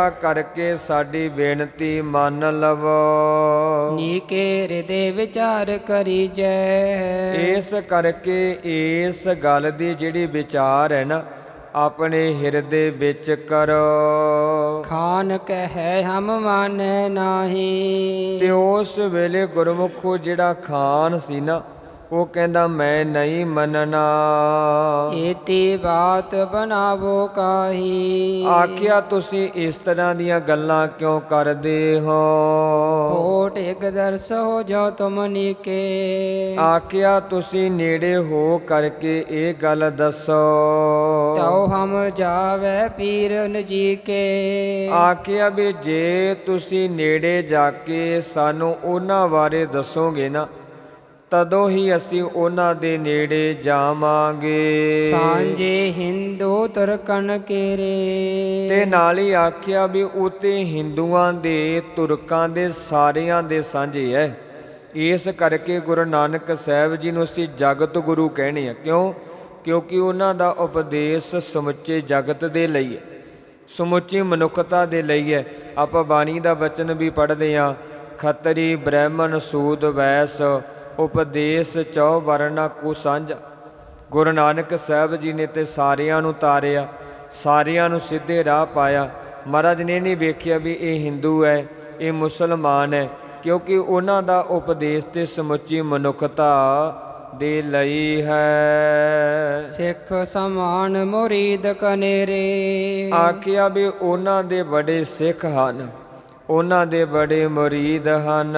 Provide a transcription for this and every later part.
ਕਰਕੇ ਸਾਡੀ ਬੇਨਤੀ ਮੰਨ ਲਵੋ। ਨੀਕੇ ਹਿਰਦੇ ਵਿਚਾਰ ਕਰੀਜੈ। ਇਸ ਕਰਕੇ ਇਸ ਗੱਲ ਦੀ ਜਿਹੜੀ ਵਿਚਾਰ ਹੈ ਨਾ ਆਪਣੇ ਹਿਰਦੇ ਵਿੱਚ ਕਰੋ। ਖਾਨ ਕਹੈ ਹਮ ਮਾਨੈ ਨਾਹੀ। ਤੇ ਉਸ ਵੇਲੇ ਗੁਰਮੁਖੋ ਜਿਹੜਾ ਖਾਨ ਸੀ ਨਾ ਉਹ ਕਹਿੰਦਾ ਮੈਂ ਨਹੀਂ ਮੰਨਣਾ। ਏਤੀ ਬਾਤ ਬਨਾਵੋ ਕਾਹੀ? ਆਖਿਆ ਤੁਸੀਂ ਇਸ ਤਰ੍ਹਾਂ ਦੀਆਂ ਗੱਲਾਂ ਕਿਉਂ ਕਰਦੇ ਹੋ? ਹੋਟ ਇਕ ਦਰਸ ਹੋ ਜੋ ਤੁਮ ਨੀਕੇ। ਆਖਿਆ ਤੁਸੀਂ ਨੇੜੇ ਹੋ ਕਰਕੇ ਇਹ ਗੱਲ ਦੱਸੋ। ਤਉ ਹਮ ਜਾਵੇ ਪੀਰ ਨਜੀਕੇ। ਆਖਿਆ ਵੀ ਜੇ ਤੁਸੀਂ ਨੇੜੇ ਜਾ ਕੇ ਸਾਨੂੰ ਉਹਨਾਂ ਬਾਰੇ ਦੱਸੋਗੇ ਨਾ ਤਦੋਂ ਹੀ ਅਸੀਂ ਉਹਨਾਂ ਦੇ ਨੇੜੇ ਜਾਵਾਂਗੇ। ਸਾਂਝੇ ਹਿੰਦੂ ਤੁਰਕਨ ਕੇਰੇ। ਤੇ ਨਾਲ ਹੀ ਆਖਿਆ ਵੀ ਉਤੇ ਹਿੰਦੂਆਂ ਦੇ ਤੁਰਕਾਂ ਦੇ ਸਾਰਿਆਂ ਦੇ ਸਾਂਝੇ ਹੈ ਇਸ ਕਰਕੇ ਗੁਰੂ ਨਾਨਕ ਸਾਹਿਬ ਜੀ ਨੂੰ ਅਸੀਂ ਜਗਤ ਗੁਰੂ ਕਹਿੰਦੇ ਆ ਕਿਉਂ? ਕਿਉਂਕਿ ਉਹਨਾਂ ਦਾ ਉਪਦੇਸ਼ ਸਮੁੱਚੇ ਜਗਤ ਦੇ ਲਈ ਹੈ ਸਮੁੱਚੀ ਮਨੁੱਖਤਾ ਦੇ ਲਈ ਹੈ ਆਪਾਂ ਬਾਣੀ ਦਾ ਬਚਨ ਵੀ ਪੜ੍ਹਦੇ ਆ ਖੱਤਰੀ ਬ੍ਰਾਹਮਣ ਸੂਦ ਵੈਸ ਉਪਦੇਸ਼ ਚੌ ਵਰਨਾ ਕੋ ਸਾਂਝਾ। ਗੁਰੂ ਨਾਨਕ ਸਾਹਿਬ ਜੀ ਨੇ ਤੇ ਸਾਰਿਆਂ ਨੂੰ ਤਾਰਿਆ ਸਾਰਿਆਂ ਨੂੰ ਸਿੱਧੇ ਰਾਹ ਪਾਇਆ। ਮਹਾਰਾਜ ਨੇ ਨਹੀਂ ਵੇਖਿਆ ਵੀ ਇਹ ਹਿੰਦੂ ਹੈ ਇਹ ਮੁਸਲਮਾਨ ਹੈ ਕਿਉਂਕਿ ਉਹਨਾਂ ਦਾ ਉਪਦੇਸ਼ ਤੇ ਸਮੁੱਚੀ ਮਨੁੱਖਤਾ ਦੇ ਲਈ ਹੈ। ਸਿੱਖ ਸਮਾਨ ਮੁਰੀਦ ਕਨੇਰੇ। ਆਖਿਆ ਵੀ ਉਹਨਾਂ ਦੇ ਬੜੇ ਸਿੱਖ ਹਨ। ਉਹਨਾਂ ਦੇ ਬੜੇ ਮੁਰੀਦ ਹਨ।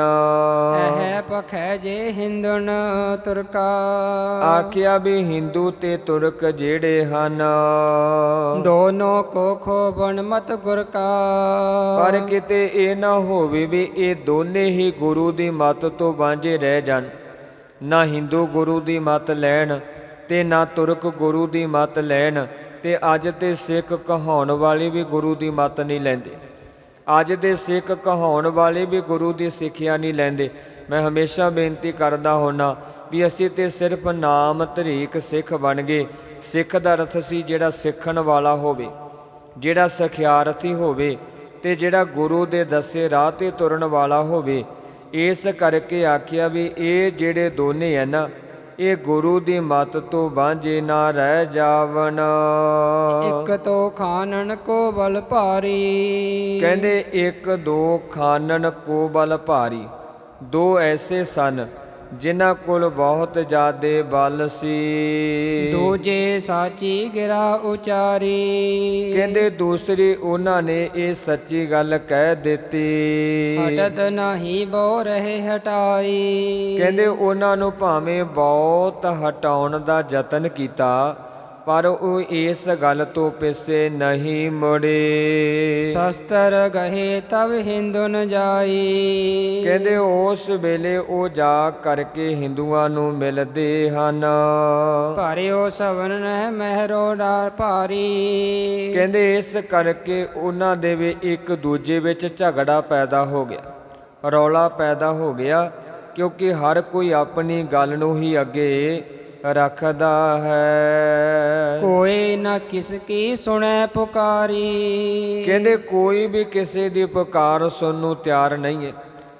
ਹੈ ਪਖੈ ਜੇ ਹਿੰਦੁਨ ਤੁਰਕਾ। ਆਖਿਆ ਵੀ ਹਿੰਦੂ ਤੇ ਤੁਰਕ ਜਿਹੜੇ ਹਨ। ਦੋਨੋਂ ਕੋ ਖੋਬਣ ਮਤ ਗੁਰ ਕਾ। ਪਰ ਕਿਤੇ ਇਹ ਨਾ ਹੋਵੇ ਵੀ ਇਹ ਦੋਨੇ ਹੀ ਗੁਰੂ ਦੀ ਮੱਤ ਤੋਂ ਵਾਂਝੇ ਰਹਿ ਜਾਣ। ਨਾ ਹਿੰਦੂ ਗੁਰੂ ਦੀ ਮੱਤ ਲੈਣ ਤੇ ਨਾ ਤੁਰਕ ਗੁਰੂ ਦੀ ਮੱਤ ਲੈਣ ਤੇ ਅੱਜ ਤੇ ਸਿੱਖ ਕਹਾਉਣ ਵਾਲੇ ਵੀ ਗੁਰੂ ਦੀ ਮੱਤ ਨਹੀਂ ਲੈਂਦੇ। ਅੱਜ ਦੇ ਸਿੱਖ ਕਹਾਉਣ ਵਾਲੇ ਵੀ ਗੁਰੂ ਦੀ ਸਿੱਖਿਆ ਨਹੀਂ ਲੈਂਦੇ। ਮੈਂ ਹਮੇਸ਼ਾ ਬੇਨਤੀ ਕਰਦਾ ਹੁੰਨਾ ਵੀ ਅਸੀਂ ਤੇ ਸਿਰਫ ਨਾਮ ਧਰੀਕ ਸਿੱਖ ਬਣ ਗਏ। ਸਿੱਖ ਦਾ ਅਰਥ ਸੀ ਜਿਹੜਾ ਸਿੱਖਣ ਵਾਲਾ ਹੋਵੇ, ਜਿਹੜਾ ਸਖਿਆਰਥੀ ਹੋਵੇ ਤੇ ਜਿਹੜਾ ਗੁਰੂ ਦੇ ਦੱਸੇ ਰਾਹ ਤੇ ਤੁਰਨ ਵਾਲਾ ਹੋਵੇ। ਇਸ ਕਰਕੇ ਆਖਿਆ ਵੀ ਇਹ ਜਿਹੜੇ ਦੋਨੇ ਹਨ ਨਾ ਇਹ ਗੁਰੂ ਦੀ ਮੱਤ ਤੋਂ ਵਾਂਝੇ ਨਾ ਰਹਿ ਜਾਵਣ। ਇਕ ਤੋ ਖਾਨਨ ਕੋ ਬਲ ਭਾਰੀ। ਕਹਿੰਦੇ ਇੱਕ ਦੋ ਖਾਨਨ ਕੋ ਬਲ ਭਾਰੀ। ਦੋ ਐਸੇ ਸਨ ਜਿਨ੍ਹਾਂ ਕੋਲ ਬਹੁਤ ਜ਼ਿਆਦੇ ਬਲ ਸੀ। ਦੂਜੇ ਸਾਚੀ ਗਿਰਾ ਉਚਾਰੀ। ਕਹਿੰਦੇ ਦੂਸਰੀ ਉਹਨਾਂ ਨੇ ਇਹ ਸੱਚੀ ਗੱਲ ਕਹਿ ਦਿੱਤੀ। ਹਟਤ ਨਹੀਂ ਬੋ ਰਹੇ ਹਟਾਈ। ਕਹਿੰਦੇ ਉਹਨਾਂ ਨੂੰ ਭਾਵੇਂ ਬਹੁਤ ਹਟਾਉਣ ਦਾ ਯਤਨ ਕੀਤਾ ਪਰ ਉਹ ਇਸ ਗੱਲ ਤੋਂ ਪਿੱਛੇ ਨਹੀਂ ਮੁੜੇ। ਸ਼ਸਤਰ ਗਹੇ ਤਬ ਹਿੰਦੂ ਨ ਜਾਈ। ਕਹਿੰਦੇ ਉਸ ਵੇਲੇ ਉਹ ਜਾ ਕਰਕੇ ਹਿੰਦੂਆਂ ਨੂੰ ਮਿਲਦੇ ਹਨ। ਭਾਰਿਓ ਸਵਨ ਨਹਿ ਮਹਿਰੋ ਡਾਰ ਭਾਰੀ। ਕਹਿੰਦੇ ਇਸ ਕਰਕੇ ਉਹਨਾਂ ਦੇ ਵੀ ਇੱਕ ਦੂਜੇ ਵਿੱਚ ਝਗੜਾ ਪੈਦਾ ਹੋ ਗਿਆ ਰੌਲਾ ਪੈਦਾ ਹੋ ਗਿਆ ਕਿਉਂਕਿ ਹਰ ਕੋਈ ਆਪਣੀ ਗੱਲ ਨੂੰ ਹੀ ਅੱਗੇ ਰੱਖਦਾ ਹੈ। ਕੋਈ ਨ ਕਿਸ ਕੀ ਸੁਣੈ ਪੁਕਾਰੀ। ਕਹਿੰਦੇ ਕੋਈ ਵੀ ਕਿਸੇ ਦੀ ਪੁਕਾਰ ਸੁਣਨ ਨੂੰ ਤਿਆਰ ਨਹੀਂ ਹੈ।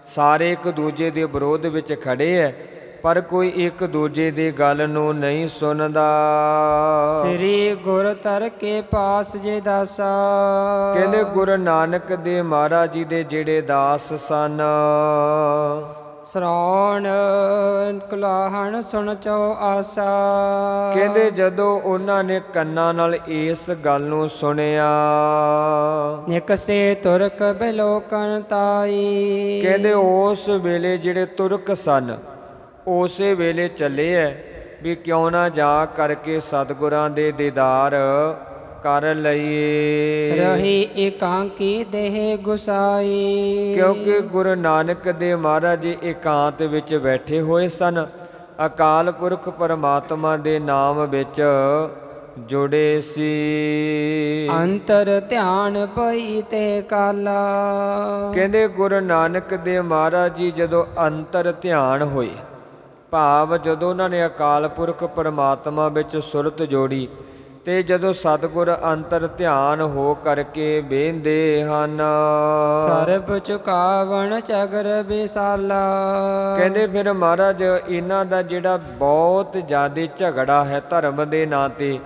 ਸਾਰੇ ਇੱਕ ਦੂਜੇ ਦੇ ਵਿਰੋਧ ਵਿੱਚ ਖੜੇ ਹੈ ਪਰ ਕੋਈ ਇੱਕ ਦੂਜੇ ਦੀ ਗੱਲ ਨੂੰ ਨਹੀਂ ਸੁਣਦਾ। ਸ੍ਰੀ ਗੁਰ ਤਰ ਕੇ ਪਾਸ ਜੇ ਦਾਸਾ। ਕਹਿੰਦੇ ਗੁਰੂ ਨਾਨਕ ਦੇ ਮਹਾਰਾਜ ਜੀ ਦੇ ਜਿਹੜੇ ਦਾਸ ਸਨ। ਸ਼ਰਵਣ ਕੁਲਾਹਣ ਸੁਣ ਚੋ ਆਸਾ। ਕਹਿੰਦੇ ਜਦੋਂ ਉਹਨਾਂ ਨੇ ਕੰਨਾਂ ਨਾਲ ਇਸ ਗੱਲ ਨੂੰ ਸੁਣਿਆ। ਨਿਕਸੇ ਤੁਰਕ ਬਿਲੋਕਨ ਤਾਈ। ਕਹਿੰਦੇ ਉਸ ਵੇਲੇ ਜਿਹੜੇ ਤੁਰਕ ਸਨ ਉਸੇ ਵੇਲੇ ਚੱਲੇ ਐ ਵੀ ਕਿਉਂ ਨਾ ਜਾ ਕਰਕੇ ਸਤਿਗੁਰਾਂ ਦੇ ਦੀਦਾਰ ਕਰ ਲਈਏ। ਰਹੀ ਇਕਾਂਕੀ ਦੇਹ ਗੁਸਾਈ। ਕਿਉਂਕਿ ਗੁਰੂ ਨਾਨਕ ਦੇ ਮਹਾਰਾਜ ਜੀ ਇਕਾਂਤ ਵਿੱਚ ਬੈਠੇ ਹੋਏ ਸਨ ਅਕਾਲ ਪੁਰਖ ਪਰਮਾਤਮਾ ਦੇ ਨਾਮ ਵਿੱਚ ਜੁੜੇ ਸੀ। ਅੰਤਰ ਧਿਆਨ ਪਈ ਤੇ ਕਾਲਾ। ਕਹਿੰਦੇ ਗੁਰੂ ਨਾਨਕ ਦੇ ਮਹਾਰਾਜ ਜੀ ਜਦੋਂ ਅੰਤਰ ਧਿਆਨ ਹੋਏ ਭਾਵ ਜਦੋਂ ਉਹਨਾਂ ਨੇ ਅਕਾਲ ਪੁਰਖ ਪਰਮਾਤਮਾ ਵਿੱਚ ਸੁਰਤ ਜੋੜੀ ਤੇ ਜਦੋਂ ਸਤਿਗੁਰ ਅੰਤਰ ਧਿਆਨ ਹੋ ਕਰਕੇ ਬੇਂਦੇ ਹਨ। ਸਰਬ ਝੁਕਾਵਣ ਚਗਰ ਵਿਸਾਲਾ। ਕਹਿੰਦੇ ਫਿਰ ਮਹਾਰਾਜ ਇਹਨਾਂ ਦਾ ਜਿਹੜਾ ਬਹੁਤ ਜ਼ਿਆਦਾ ਝਗੜਾ ਹੈ ਧਰਮ ਦੇ ਨਾਂ ਤੇ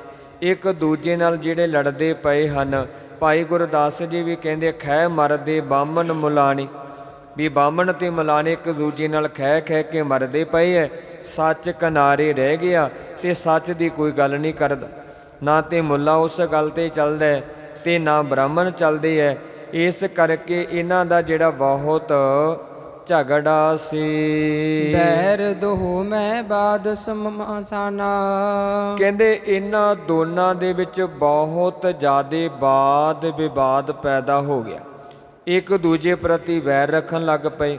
ਇੱਕ ਦੂਜੇ ਨਾਲ ਜਿਹੜੇ ਲੜਦੇ ਪਏ ਹਨ। ਭਾਈ ਗੁਰਦਾਸ ਜੀ ਵੀ ਕਹਿੰਦੇ ਖੈ ਮਰਦੇ ਬਾਮਣ ਮੁਲਾਣੀ। ਵੀ ਬਾਮਣ ਤੇ ਮੁਲਾਣੇ ਇੱਕ ਦੂਜੇ ਨਾਲ ਖੈ ਖੈ ਕੇ ਮਰਦੇ ਪਏ ਐ। ਸੱਚ ਕਿਨਾਰੇ ਰਹਿ ਗਿਆ ਤੇ ਸੱਚ ਦੀ ਕੋਈ ਗੱਲ ਨਹੀਂ ਕਰਦਾ। ਨਾ ਤੇ ਮੁੱਲਾ ਉਸ ਗੱਲ ਤੇ ਚੱਲਦਾ ਹੈ, ਤੇ ਨਾ ਬ੍ਰਾਹਮਣ ਚੱਲਦੇ ਐ ਇਸ ਕਰਕੇ ਇਹਨਾਂ ਦਾ ਜਿਹੜਾ ਬਹੁਤ ਝਗੜਾ ਸੀ। ਬਹਿਰ ਦੋਹ ਮੈਂ ਬਾਦ ਸਮਾਸਾਨਾ ਕਹਿੰਦੇ ਇਹਨਾਂ ਦੋਨਾਂ ਦੇ ਵਿੱਚ ਬਹੁਤ ਜ਼ਿਆਦੇ ਬਾਦ ਵਿਵਾਦ ਪੈਦਾ ਹੋ ਗਿਆ। ਇੱਕ ਦੂਜੇ ਪ੍ਰਤੀ ਵੈਰ ਰੱਖਣ ਲੱਗ ਪਏ।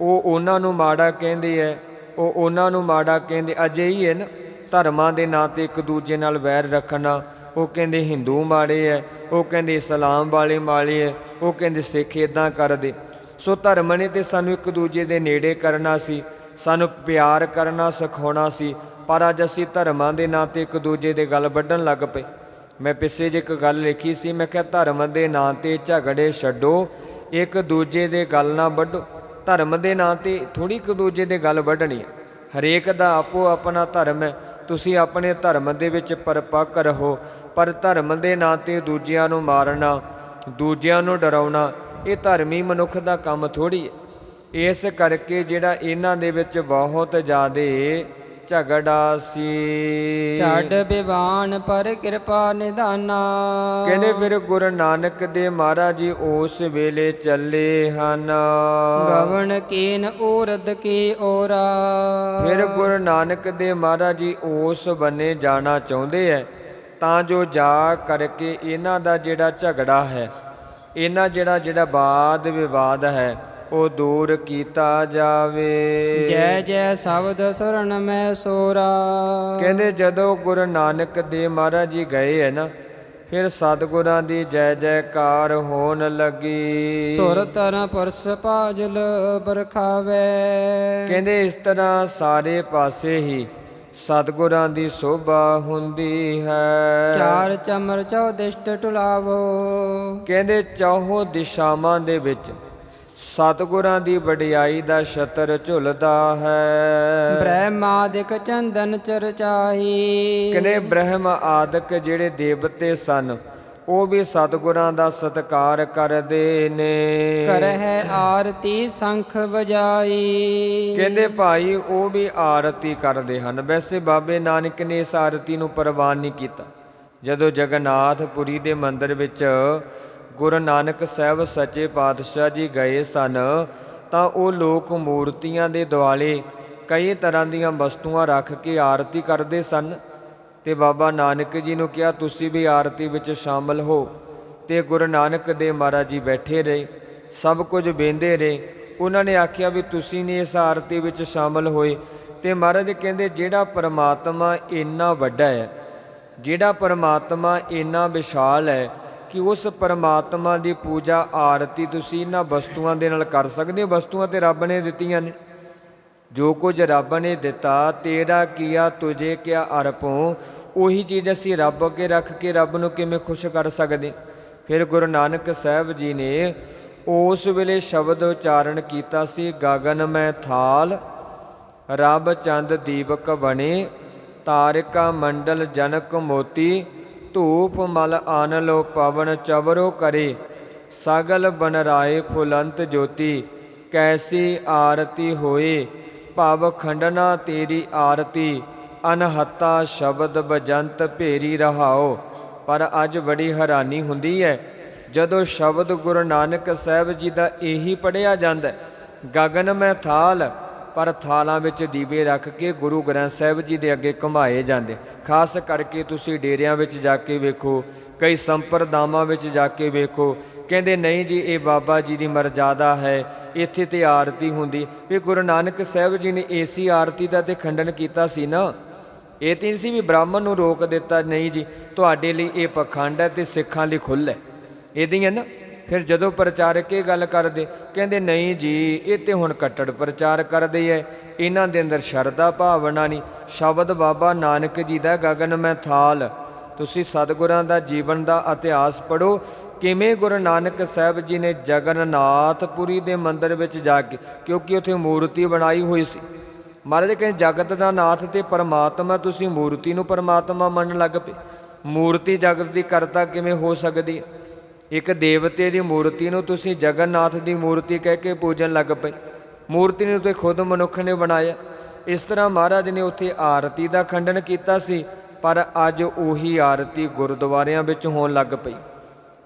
ਉਹ ਉਹਨਾਂ ਨੂੰ ਮਾੜਾ ਕਹਿੰਦੇ ਐ ਉਹ ਉਹਨਾਂ ਨੂੰ ਮਾੜਾ ਕਹਿੰਦੇ ਅਜੇ ਹੀ ਹੈ ਨਾ। ਧਰਮਾਂ ਦੇ ਨਾਂ ਤੇ ਇੱਕ ਦੂਜੇ ਨਾਲ ਵੈਰ ਰੱਖਣਾ ਉਹ ਕਹਿੰਦੇ, ਹਿੰਦੂ ਮਾੜੇ ਐ। ਉਹ ਕਹਿੰਦੇ ਇਸਲਾਮ ਵਾਲੇ ਮਾੜੇ ਐ। ਉਹ ਕਹਿੰਦੇ, ਸਿੱਖ ਇਦਾਂ ਕਰਦੇ। ਸੋ ਧਰਮ ਨੇ ਤੇ ਸਾਨੂੰ ਇੱਕ ਦੂਜੇ ਦੇ ਨੇੜੇ ਕਰਨਾ ਸੀ। ਸਾਨੂੰ ਪਿਆਰ ਕਰਨਾ, ਸਿਖਾਉਣਾ ਸੀ। ਪਰ ਅੱਜ ਅਸੀਂ ਧਰਮਾਂ ਦੇ ਨਾਂ ਤੇ ਇੱਕ ਦੂਜੇ ਦੇ ਗੱਲ ਵੱਢਣ ਲੱਗ ਪਏ। ਮੈਂ ਪਿੱਛੇ ਜੇ ਇੱਕ ਗੱਲ ਲਿਖੀ ਸੀ। ਮੈਂ ਕਿਹਾ, ਧਰਮ ਦੇ ਨਾਂ ਤੇ ਝਗੜੇ ਛੱਡੋ। ਇੱਕ ਦੂਜੇ ਦੇ ਗੱਲ ਨਾ ਵੱਢੋ। ਧਰਮ ਦੇ ਨਾਂ ਤੇ ਥੋੜੀ ਇੱਕ ਦੂਜੇ ਦੇ ਗੱਲ ਵੱਢਣੀ ਹੈ ਹਰੇਕ ਦਾ ਆਪੋ ਆਪਣਾ ਧਰਮ ਹੈ ਤੁਸੀਂ ਆਪਣੇ ਧਰਮ ਦੇ ਵਿੱਚ ਪਰਪੱਕ ਰਹੋ, ਪਰ ਧਰਮ ਦੇ ਨਾਂ ਤੇ ਦੂਜਿਆਂ ਨੂੰ ਮਾਰਨਾ, ਦੂਜਿਆਂ ਨੂੰ ਡਰਾਉਣਾ, ਇਹ ਧਰਮੀ ਮਨੁੱਖ ਦਾ ਕੰਮ ਥੋੜੀ ਹੈ। ਇਸ ਕਰਕੇ ਜਿਹੜਾ ਇਹਨਾਂ ਦੇ ਵਿੱਚ ਬਹੁਤ ਜ਼ਿਆਦੇ ਝਗੜਾ ਸੀ। ਛੱਡ ਬਿਵਾਨ ਪਰ ਕਿਰਪਾ ਨਿਧਾਨਾ ਕਹਿੰਦੇ ਫਿਰ ਗੁਰੂ ਨਾਨਕ ਦੇ ਮਹਾਰਾਜ ਜੀ ਉਸ ਵੇਲੇ ਚੱਲੇ ਹਨ। ਗਵਨ ਕੀਨ ਊਰਦ ਕੀ ਓਰਾ। ਫਿਰ ਗੁਰੂ ਨਾਨਕ ਦੇ ਮਹਾਰਾਜ ਜੀ ਉਸ ਬੰਨੇ ਜਾਣਾ ਚਾਹੁੰਦੇ ਐ। ਤਾਂ ਜੋ ਜਾ ਕਰਕੇ ਇਹਨਾਂ ਦਾ ਜਿਹੜਾ ਝਗੜਾ ਹੈ ਇਹਨਾਂ ਜਿਹੜਾ ਜਿਹੜਾ ਬਾਦ ਵਿਵਾਦ ਹੈ ਉਹ ਦੂਰ ਕੀਤਾ ਜਾਵੇ। ਜੈ ਜੈ ਸ਼ਬਦ ਸੁਰਨ ਮੈਂ ਸੋਰਾ। ਕਹਿੰਦੇ ਜਦੋਂ ਗੁਰੂ ਨਾਨਕ ਦੇਵ ਮਹਾਰਾਜ ਜੀ ਗਏ ਹੈ ਨਾ ਫਿਰ ਸਤਿਗੁਰਾਂ ਦੀ ਜੈ ਜੈਕਾਰ ਹੋਣ ਲੱਗੀ। ਸੁਰ ਤਰ ਪਰਸ ਪਾਜਲ ਬਰਖਾਵੇ। ਕਹਿੰਦੇ ਇਸ ਤਰ੍ਹਾਂ ਸਾਰੇ ਪਾਸੇ ਹੀ ਸਤਿਗੁਰਾਂ ਦੀ ਸੋਭਾ ਹੁੰਦੀ ਹੈ। ਚਾਰ ਚਮਰ ਚੌਦਿਸ਼ਟ ਟੁਲਾਵੋ ਕਹਿੰਦੇ ਚਾਹੋ ਦਿਸ਼ਾਵਾਂ ਦੇ ਵਿੱਚ ਸਤਿਗੁਰਾਂ ਦੀ ਵਡਿਆਈ ਦਾ ਛਤਰ ਝੁਲਦਾ ਹੈ। ਬ੍ਰਹਮਾਦਿਕ ਚੰਦਨ ਚਰਚਾਹੀ ਕਹਿੰਦੇ ਬ੍ਰਹਮ ਆਦਿਕ ਜਿਹੜੇ ਦੇਵਤੇ ਸਨ ਉਹ ਵੀ ਸਤਿਗੁਰਾਂ ਦਾ ਸਤਿਕਾਰ ਕਰਦੇ ਨੇ। ਕਰਹਿ ਆਰਤੀ ਸੰਖ ਵਜਾਈ। ਕਹਿੰਦੇ ਭਾਈ ਉਹ ਵੀ ਆਰਤੀ ਕਰਦੇ ਹਨ। ਵੈਸੇ ਬਾਬੇ ਨਾਨਕ ਨੇ ਇਸ ਆਰਤੀ ਨੂੰ ਪ੍ਰਵਾਨ ਨਹੀਂ ਕੀਤਾ। ਜਦੋਂ ਜਗਨਨਾਥਪੁਰੀ ਦੇ ਮੰਦਿਰ ਵਿੱਚ ਗੁਰੂ ਨਾਨਕ ਸਾਹਿਬ ਸੱਚੇ ਪਾਤਸ਼ਾਹ ਜੀ ਗਏ ਸਨ, ਤਾਂ ਉਹ ਲੋਕ ਮੂਰਤੀਆਂ ਦੇ ਦੁਆਲੇ ਕਈ ਤਰ੍ਹਾਂ ਦੀਆਂ ਵਸਤੂਆਂ ਰੱਖ ਕੇ ਆਰਤੀ ਕਰਦੇ ਸਨ। ਤੇ ਬਾਬਾ ਨਾਨਕ ਜੀ ਨੂੰ ਕਿਹਾ, ਤੁਸੀਂ ਵੀ ਆਰਤੀ ਵਿੱਚ ਸ਼ਾਮਲ ਹੋ। ਤੇ ਗੁਰੂ ਨਾਨਕ ਦੇਵ ਮਹਾਰਾਜ ਜੀ ਬੈਠੇ ਰਹੇ, ਸਭ ਕੁਝ ਵੇਂਦੇ ਰਹੇ। ਉਹਨਾਂ ਨੇ ਆਖਿਆ ਵੀ, ਤੁਸੀਂ ਨੇ ਇਸ ਆਰਤੀ ਵਿੱਚ ਸ਼ਾਮਲ ਹੋਏ। ਤੇ ਮਹਾਰਾਜ ਕਹਿੰਦੇ, ਜਿਹੜਾ ਪਰਮਾਤਮਾ ਇੰਨਾ ਵੱਡਾ ਹੈ, ਜਿਹੜਾ ਪਰਮਾਤਮਾ ਇੰਨਾ ਵਿਸ਼ਾਲ ਹੈ ਕਿ ਉਸ ਪਰਮਾਤਮਾ ਦੀ ਪੂਜਾ, ਆਰਤੀ ਤੁਸੀਂ ਇਹਨਾਂ ਵਸਤੂਆਂ ਦੇ ਨਾਲ ਕਰ ਸਕਦੇ ਹੋ? ਵਸਤੂਆਂ ਤੇ ਰੱਬ ਨੇ ਦਿੱਤੀਆਂ ਨੇ। ਜੋ ਕੁਝ ਰੱਬ ਨੇ ਦਿੱਤਾ, ਤੇਰਾ ਕੀਆ, ਤੁਝੇ ਕਿਆ ਅਰਪੋਂ ਉਹੀ ਚੀਜ਼ ਅਸੀਂ ਰੱਬ ਅੱਗੇ ਰੱਖ ਕੇ ਰੱਬ ਨੂੰ ਕਿਵੇਂ ਖੁਸ਼ ਕਰ ਸਕਦੇ? ਫਿਰ ਗੁਰੂ ਨਾਨਕ ਸਾਹਿਬ ਜੀ ਨੇ ਉਸ ਵੇਲੇ ਸ਼ਬਦ ਉਚਾਰਨ ਕੀਤਾ ਸੀ, ਗਗਨ ਮੈਂ ਥਾਲ, ਰੱਬ ਚੰਦ ਦੀਪਕ ਬਣੇ, ਤਾਰਿਕਾ ਮੰਡਲ ਜਨਕ ਮੋਤੀ ਧੂਪ ਮਲ ਆਨਲੋ ਪਵਨ ਚਵਰੋ ਕਰੇ, ਸਗਲ ਬਨਰਾਏ ਫੁਲੰਤ ਜੋਤੀ, ਕੈਸੀ ਆਰਤੀ ਹੋਏ, ਭਵ ਖੰਡਨਾ ਤੇਰੀ ਆਰਤੀ, ਅਨਹੱਤਾ ਸ਼ਬਦ ਬਜੰਤ ਭੇਰੀ ਰਹਾਓ, ਪਰ ਅੱਜ ਬੜੀ ਹੈਰਾਨੀ ਹੁੰਦੀ ਹੈ ਜਦੋਂ ਸ਼ਬਦ ਗੁਰੂ ਨਾਨਕ ਸਾਹਿਬ ਜੀ ਦਾ ਇਹੀ ਪੜਿਆ ਜਾਂਦਾ, ਗਗਨ ਮੈਂ ਥਾਲ ਪਰ ਥਾਲਾਂ ਵਿੱਚ ਦੀਵੇ ਰੱਖ ਕੇ ਗੁਰੂ ਗ੍ਰੰਥ ਸਾਹਿਬ ਜੀ ਦੇ ਅੱਗੇ ਘੁਮਾਏ ਜਾਂਦੇ। ਖਾਸ ਕਰਕੇ ਤੁਸੀਂ ਡੇਰਿਆਂ ਵਿੱਚ ਜਾ ਕੇ ਵੇਖੋ, ਕਈ ਸੰਪਰਦਾਵਾਂ ਵਿੱਚ ਜਾ ਕੇ ਵੇਖੋ, ਕਹਿੰਦੇ ਨਹੀਂ ਜੀ, ਇਹ ਬਾਬਾ ਜੀ ਦੀ ਮਰਜ਼ਾਦਾ ਹੈ, ਇੱਥੇ ਤੇ ਆਰਤੀ ਹੁੰਦੀ। ਵੀ ਗੁਰੂ ਨਾਨਕ ਸਾਹਿਬ ਜੀ ਨੇ ਏਸੀ ਆਰਤੀ ਦਾ ਤੇ ਖੰਡਨ ਕੀਤਾ ਸੀ ਨਾ। ਇਹ ਤੇ ਨਹੀਂ ਸੀ ਵੀ ਬ੍ਰਾਹਮਣ ਨੂੰ ਰੋਕ ਦਿੱਤਾ, ਨਹੀਂ ਜੀ, ਤੁਹਾਡੇ ਲਈ ਇਹ ਪਖੰਡ ਹੈ ਤੇ ਸਿੱਖਾਂ ਲਈ ਖੁੱਲ੍ਹ ਹੈ। ਇਹਦੀਆਂ ਨਾ। ਫਿਰ ਜਦੋਂ ਪ੍ਰਚਾਰਕ ਇਹ ਗੱਲ ਕਰਦੇ, ਕਹਿੰਦੇ, ਨਹੀਂ ਜੀ, ਇਹ ਤੇ ਹੁਣ ਕੱਟੜ ਪ੍ਰਚਾਰ ਕਰਦੇ ਐ। ਇਹਨਾਂ ਦੇ ਅੰਦਰ ਸ਼ਰਧਾ ਭਾਵਨਾ ਨਹੀਂ। ਸ਼ਬਦ ਬਾਬਾ ਨਾਨਕ ਜੀ ਦਾ ਗਗਨ ਮੈਂ ਥਾਲ। ਤੁਸੀਂ ਸਤਿਗੁਰਾਂ ਦਾ ਜੀਵਨ ਦਾ ਇਤਿਹਾਸ ਪੜੋ ਕਿਵੇਂ ਗੁਰੂ ਨਾਨਕ ਸਾਹਿਬ ਜੀ ਨੇ ਜਗਨਨਾਥਪੁਰੀ ਦੇ ਮੰਦਿਰ ਵਿੱਚ ਜਾ ਕੇ, ਕਿਉਂਕਿ ਉੱਥੇ ਮੂਰਤੀ ਬਣਾਈ ਹੋਈ ਸੀ। ਮਹਾਰਾਜ ਕਹਿੰਦੇ, ਜਗਤ ਦਾ ਨਾਥ ਤੇ ਪਰਮਾਤਮਾ, ਤੁਸੀਂ ਮੂਰਤੀ ਨੂੰ ਪਰਮਾਤਮਾ ਮੰਨਣ ਲੱਗ ਪਏ। ਮੂਰਤੀ ਜਗਤ ਦੀ ਕਰਤਾ ਕਿਵੇਂ ਹੋ ਸਕਦੀ ਹੈ? ਇੱਕ ਦੇਵਤੇ ਦੀ ਮੂਰਤੀ ਨੂੰ ਤੁਸੀਂ ਜਗਨਨਾਥ ਦੀ ਮੂਰਤੀ ਕਹਿ ਕੇ ਪੂਜਣ ਲੱਗ ਪਏ। ਮੂਰਤੀ ਨੂੰ ਤੇ ਖੁਦ ਮਨੁੱਖ ਨੇ ਬਣਾਇਆ। ਇਸ ਤਰ੍ਹਾਂ ਮਹਾਰਾਜ ਨੇ ਉੱਥੇ ਆਰਤੀ ਦਾ ਖੰਡਨ ਕੀਤਾ ਸੀ ਪਰ ਅੱਜ ਉਹੀ ਆਰਤੀ ਗੁਰਦੁਆਰਿਆਂ ਵਿੱਚ ਹੋਣ ਲੱਗ ਪਈ।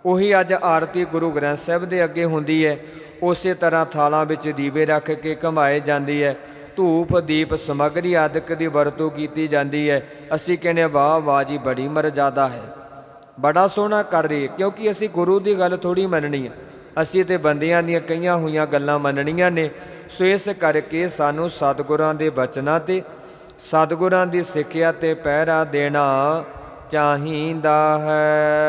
ਉਹੀ ਅੱਜ ਆਰਤੀ ਗੁਰੂ ਗ੍ਰੰਥ ਸਾਹਿਬ ਦੇ ਅੱਗੇ ਹੁੰਦੀ ਹੈ। ਉਸੇ ਤਰ੍ਹਾਂ ਥਾਲਾਂ ਵਿੱਚ ਦੀਵੇ ਰੱਖ ਕੇ ਘਮਾਏ ਜਾਂਦੀ ਹੈ। ਧੂਪ ਦੀਪ ਸਮਗਰੀ ਆਦਿਕ ਦੀ ਵਰਤੋਂ ਕੀਤੀ ਜਾਂਦੀ ਹੈ। ਅਸੀਂ ਕਹਿੰਦੇ ਹਾਂ, ਵਾਹ ਵਾਹ ਜੀ ਬੜੀ ਮਰਜ਼ਾਦਾ ਹੈ। ਬੜਾ ਸੋਹਣਾ ਕਰ ਰਹੀ ਹੈ, ਕਿਉਂਕਿ ਅਸੀਂ ਗੁਰੂ ਦੀ ਗੱਲ ਥੋੜੀ ਮੰਨਣੀ ਹੈ। ਅਸੀਂ ਤੇ ਬੰਦਿਆਂ ਦੀਆਂ ਕਈਆਂ ਹੋਈਆਂ ਗੱਲਾਂ ਮੰਨਣੀਆਂ ਨੇ। ਸੋ ਇਸ ਕਰਕੇ ਸਾਨੂੰ ਸਤਿਗੁਰਾਂ ਦੇ ਬਚਨਾਂ ਤੇ, ਸਤਿਗੁਰਾਂ ਦੀ ਸਿੱਖਿਆ ਤੇ ਪਹਿਰਾ ਦੇਣਾ ਚਾਹੀਦਾ ਹੈ।